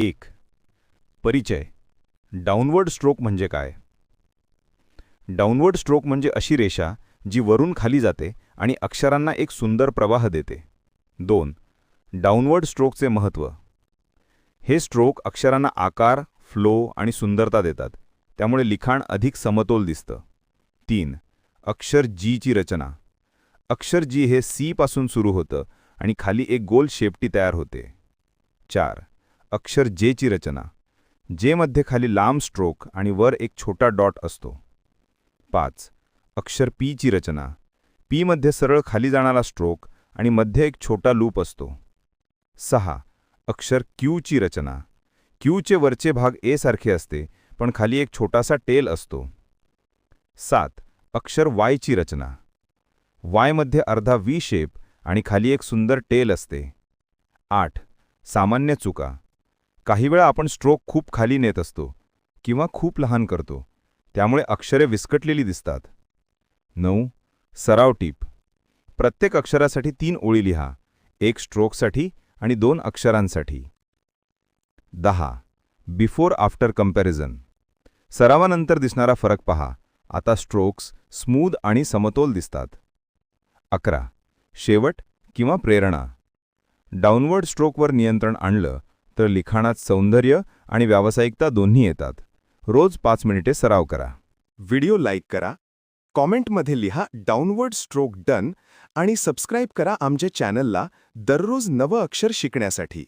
एक. परिचय. Downward stroke म्हणजे काय? डाउनवर्ड स्ट्रोक म्हणजे अशी रेषा जी वरून खाली जाते आणि अक्षरांना एक सुंदर प्रवाह देते. दोन. डाउनवर्ड स्ट्रोकचे महत्त्व हे स्ट्रोक अक्षरांना आकार फ्लो आणि सुंदरता देतात. त्यामुळे लिखाण अधिक समतोल दिसतं. तीन. अक्षर जीची रचना. अक्षर जी हे सी पासून सुरू होतं आणि खाली एक गोल शेपटी तयार होते. चार. अक्षर जेची रचना. जेमध्ये खाली लांब स्ट्रोक आणि वर एक छोटा डॉट असतो. पाच. अक्षर पीची रचना. पीमध्ये सरळ खाली जाणारा स्ट्रोक आणि मध्ये एक छोटा लूप असतो. सहा. अक्षर क्यूची रचना. क्यूचे वरचे भाग ए सारखे असते पण खाली एक छोटासा टेल असतो. सात. अक्षर वायची रचना. वायमध्ये अर्धा व्ही शेप आणि खाली एक सुंदर टेल असते. आठ. सामान्य चुका. काही वेळा आपण स्ट्रोक खूप खाली नेत असतो किंवा खूप लहान करतो. त्यामुळे अक्षरे विस्कटलेली दिसतात. नऊ. सराव टीप. प्रत्येक अक्षरासाठी तीन ओळी लिहा. एक स्ट्रोकसाठी आणि दोन अक्षरांसाठी. दहा. Before after comparison. सरावानंतर दिसणारा फरक पहा. आता स्ट्रोक्स स्मूद आणि समतोल दिसतात. अकरा. शेवट किंवा प्रेरणा. डाउनवर्ड स्ट्रोकवर नियंत्रण आणलं तर लिखाणात सौंदर्य आणि व्यावसायिकता दोन्ही येतात. रोज पाच मिनिटे सराव करा. व्हिडिओ लाईक करा. कॉमेंटमध्ये लिहा डाऊनवर्ड स्ट्रोक डन आणि सबस्क्राईब करा आमच्या चॅनलला दररोज नवं अक्षर शिकण्यासाठी.